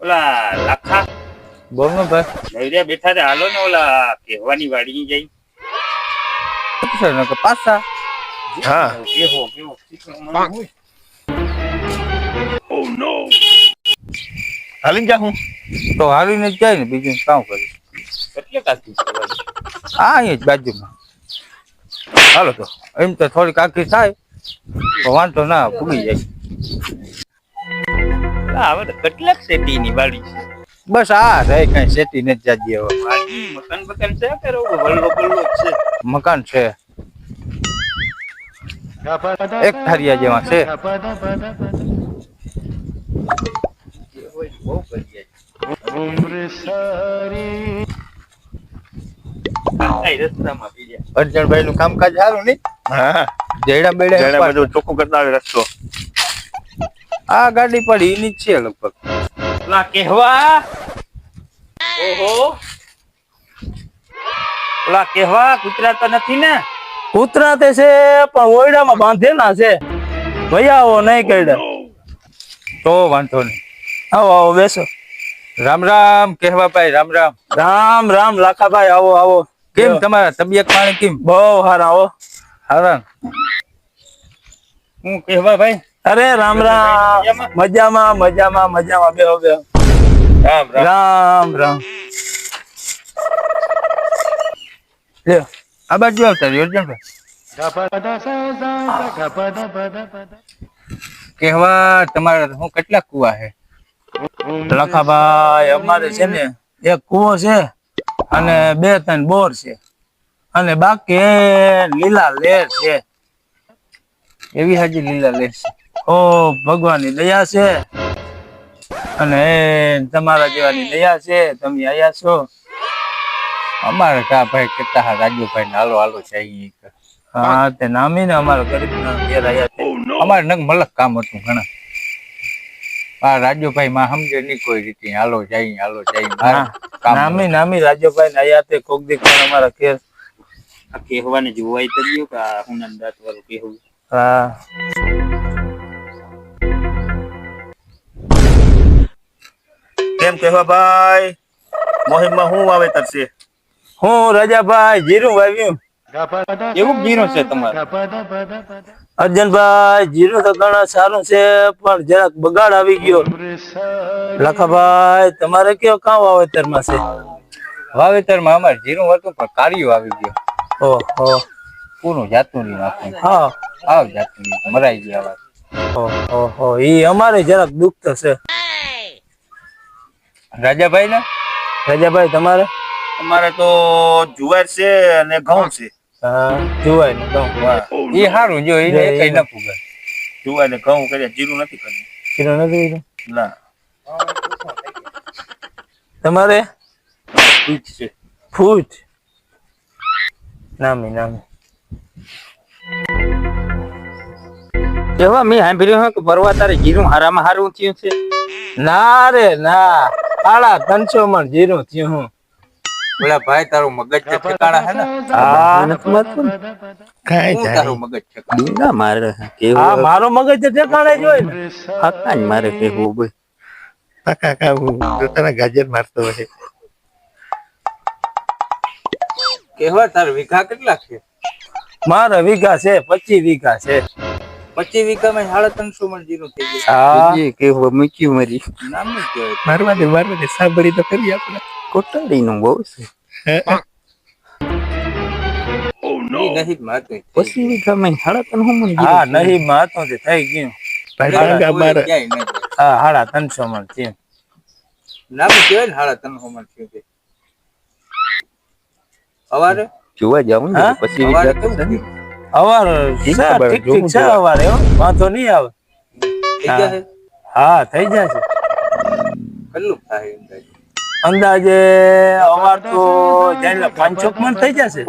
ઓલા લાખા. બોલ ને ભાઈ. નવરિયા બેઠા રે હાલો ને ઓલા કહેવાની વાડી જઈ. પૂછો ને પાછા. હા. કેવો કેવો ઓ નો. હાલીને જા હું. તો હાલી ને જાય ને બીજું કામ કરે કેટલે કાકી હા? અહીંયા જ બાજુમાં. હાલો તો એમ તો થોડીક આખી થાય. તો વાંધો ના ભૂગી જાય. આ કેટલાક શેઠીની વાડી છે. બસ આ રહે કઈ સેટી નથી જાજી હવે. મકાન બકાન છે કે વલ્લો બલ્લો છે? મકાન છે. એક ઠારિયા જેવા છે. અર્જણભાઈ નું કામકાજ સારું નઈ હા જેડા બેડા બધું ચોખ્ખું કરતા આવે રસ્તો. આ ગાડી પડી એની જ છે લગભગ. લા કહેવા? ઓહો. ઓલા કહેવા કૂતરા તો નથી ને? કૂતરા તે છે પણ ઓયડામાં બાંધેલા છે. ભૈયા આવો નહીં કઈડા તો વાંધો નહીં. આવો આવો બેસો. રામ રામ કહેવા ભાઈ રામ રામ. રામ રામ લાખાભાઈ આવો આવો. કેમ તમારા તબિયત પાણી કેમ? બહુ હારા આવો હારા. હું કહેવા ભાઈ? અરે રામ રામ. મજામાં? મજામાં મજામાં બે બે રામ રામ. રામ લ્યો. આ બાજુ આવતા અર્જણભાઈ કહેવા તમારા હું કેટલા કુવા છે? લખાભાઈ અમારે છે ને એક કુવો છે અને બે ત્રણ બોર છે. અને બાકી લીલા લેર છે. એવી હાજી લીલા લેશે ઓ ભગવાનની દયા છે. અને તમારા જેવાની દયા છે. તમે આયા છો. અમારે કા ભાઈ કેટલા હા રાજુભાઈ ને હાલો હાલો છે હા તે નામી ને અમારા ગરીબ ના ઘેર આયા છે. અમારે નંગ મલક કામ હતું ઘણા. આ રાજુભાઈ માં સમજે નહીં કોઈ રીતે. હાલો જાય હાલો જાય નામી નામી રાજુભાઈ ને આયા તે કોક દી પણ અમારા ઘેર. આ કહેવાને જોવાય તો ગયો કે હું દાંત વાળું કહેવું. હા. કેમ કહેવા ભાઈ મોહિમમાં શું વાવેતર છે? હું રાજાભાઈ જીરું વાવ્યું. એવું જીરું છે તમારે? અર્જનભાઈ જીરું તો ઘણા સારું છે પણ જરાક બગાડ આવી ગયો. લખાભાઈ તમારે કયો કાં વાવેતરમાં છે? વાવેતરમાં અમારે જીરું હતું પણ કાર્યું આવી ગયો. ઓહો. પૂરું જાતું નહીં નાખું. હા. આવ જાતું મરાઈ ગયા વાત. ઓહો હો. એ અમારે જરાક દુઃખ થશે. રાજાભાઈ ને? રાજાભાઈ તમારે? અમારે તો જુવાર છે અને ઘઉં છે. હા ને એ સારું જો એને કઈ ન ફૂગે જુવાર ને ઘઉં કર્યા જીરું નથી કર્યું. જીરું નથી કર્યું? ના. તમારે? ઠીક છે. ફૂટ નામી નામી. મેં સાંભળ્યું હે કે પરવા તારે જીરું હારામાં હારું થયું છે? ના રે ના. સાડા ત્રણસો માં જીરું થયું હું. બોલા ભાઈ તારું મગજ છે ઠેકાણા હે ને? હા કાંઈ જાય તારું મગજ ઠેકાણા. ના મારે હા મારો મગજ તો ઠેકાણે જ હોય ને. હકા જ મારે કેવું ભાઈ કાકા કાકા પોતાના ગાજર મારતો હોય. કેવા તાર વીઘા કેટલા છે? મારા વીઘા છે પચીસ વીઘા છે. પચીસ વીઘામાં સાડા ત્રણસો મણ જીરું થઈ ગયું. હા. કહેવું મૂક્યું મારી. નામ નહીં કહેવાય. મારવા દે મારવા દે સાંભળી તો કરી આપણે. કોટાડીનું બહુ છે. ઈ નહીં મારતું પછી વીઘામાં સાડા ત્રણ હું હા નહીં માથું થઈ ગયું. ભાઈ ભાંગા મારે ક્યાંય નહીં. જાય. હા સાડા ત્રણસો માં થયું નામ કહેવાય ને સાડા ત્રણસો મણ છે સવારે? જોવા જાવ હા? પછી? અવાર ઠીક ઠીક છે અવાર એવો હો વાંધો નહીં આવે. હા થઈ જશે કેટલું થાય અંદાજે? અંદાજે અવાર તો જાણે પાંચસો મણ થઈ જશે.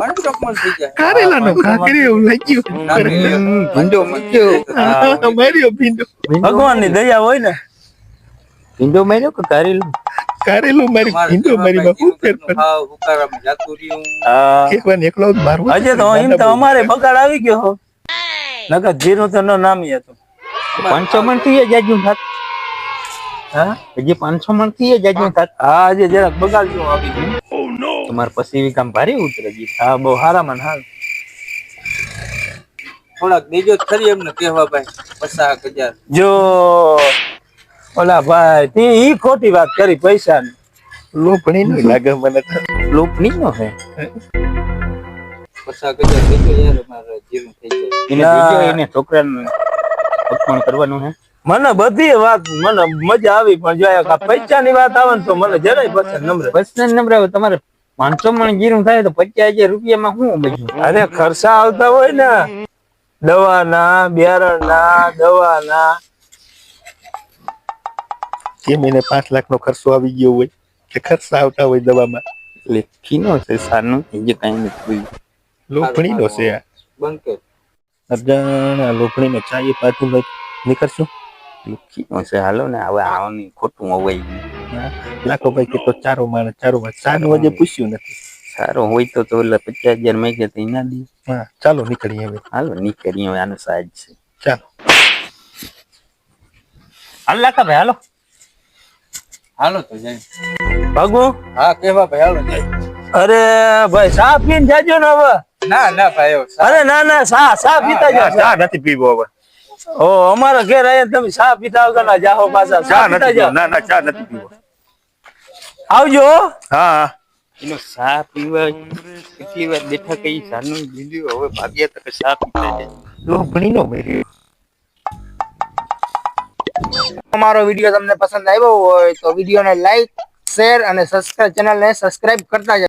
પાંચસો મણ થઈ જાય કારેલાનો કાકરી એવું લાગ્યું. ભીંડો મૂક્યો માર્યો ભીંડો. ભગવાનની દયા હોય ને. ભીંડો માર્યો કે કારેલું કારેલું મારી મારે ભીંડો મારી શું ફેર. હા કેકવાને એકલો જ મારવો હજે તો એમ તો અમારે બગાડ આવી ગયો નકર જીરું તો ન નામી હતું પાંચસો મણ જાય જાજુ ભાત હા? હજી પાંચસો મળતી જાજુ થાત. હા આજે જરાક બગાડજો આવી ગયું. તમારે પછી કામ ભારે ઉતરે જી હા બહુ હારામાં ને હાલ. થોડાક દેજો જ ખરી એમને કહેવા ભાઈ પચાસ હજાર. જો ઓલા ભાઈ તે ઈ ખોટી વાત કરી પૈસા લોભણી નહીં લાગે મને લોપણી નો હે? પચાસ હજાર દેજો યાર મારા જીરું થઈ જાય. એને ના. બીજો એને છોકરાને અપમાન કરવાનું હે? મને બધી વાત મને મજા આવી પણ જો આ પૈસાની વાત આવે ને તો મને જરાય પસંદ નંબર બસ નંબર આવે તમારે પાંચસો મણ જીરું થાય તો પચાસ હજાર રૂપિયામાં શું બધું? અરે ખર્ચા આવતા હોય ને. દવાના બિયારણના દવાના. જે મહિને પાંચ લાખ નો ખર્ચો આવી ગયો હોય કે ખર્ચા આવતા હોય દવામાં. એટલે ખીનો છે સારનું જે કઈ નથી લોભણી નો છે આ. બંકે અજાણ લોભણી ને ચાઈએ પાછું લઈ નીકળશું? ખીનો છે હાલો ને હવે આવવાની ખોટું હોય લાખો ભાઈ કે તો ચારો માણસ ચારો માણસ સાનું હજે પૂછ્યું નથી. સારો હોય તો તો એટલે પચાસ હજાર મેં કે ના દી. હા ચાલો નીકળીએ હવે. હાલો નીકળી હવે આનો સાજ છે. ચાલો. હાલ લાકા ભાઈ હાલો. હાલો તો જાય. ભાગો હા કેવા ભાઈ હાલો જાય. અરે ભાઈ સા પીને જાજો ને હવે. ના ના ભાઈ અરે ના ના સા સા પીતા જાવ સા નથી પીવો હવે. ઓ અમારા ઘેર આયા તમે સા પીતા આવતા ના જાઓ પાછા. પીતા નથી પીવો. ના ના ચા નથી પીવો. આવજો. હા. એનો સા પીવા કેટલી વાર બેઠા કઈ સાનું લીધું હવે ભાગ્યા તક સા પીતા જાય. લોભણી નો મેળ્યો. અમારો વીડિયો તમને પસંદ આવ્યો હોય તો વિડીયોને લાઈક શેર અને સબસ્ક્રાઈબ ચેનલને સબસ્ક્રાઇબ કરતા જજો